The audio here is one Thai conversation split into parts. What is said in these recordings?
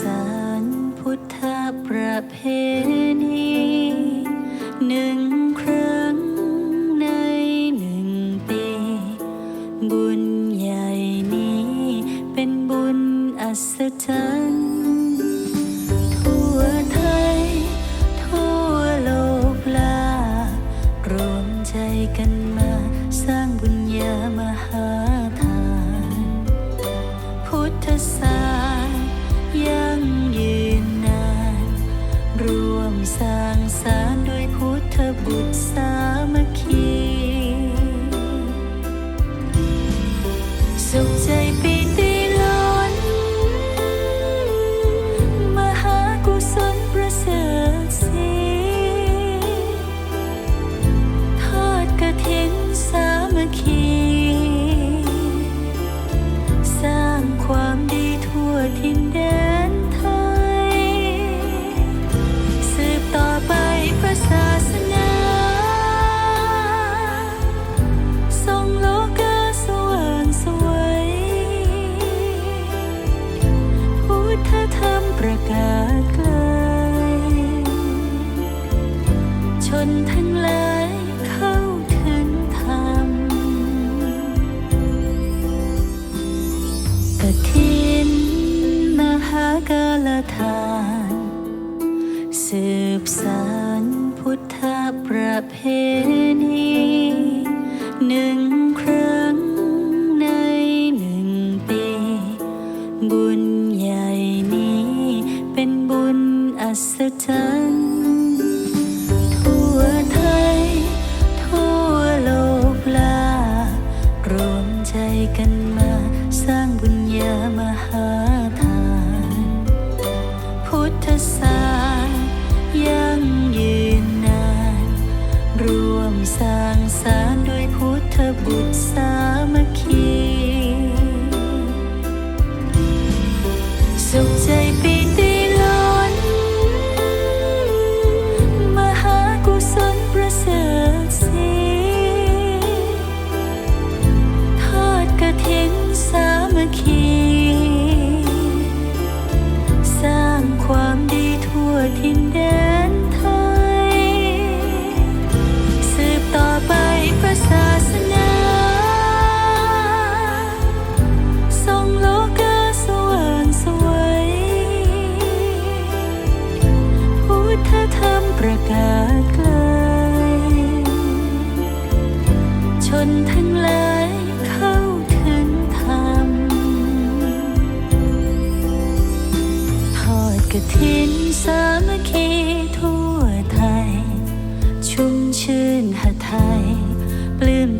สารพุทธประเพณีหนึ่งครั้งในหนึ่งปี บุญใหญ่นี้เป็นบุญอัศจรรย์ทั่วไทย ทั่วโลกลารวมใจกันมาสร้างบุญญามหาทาน พุทธศาส สร้างสารด้วยพุทธบุตรสามัคคี ทาน สืบสานพุทธประเพณีหนึ่ง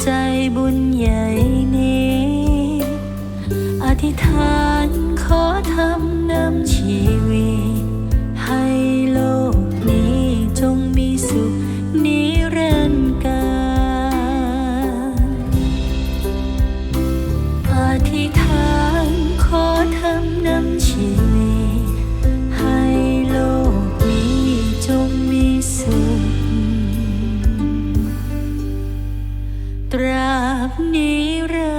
ใจบุญใหญ่นี้ อธิษฐาน นิรั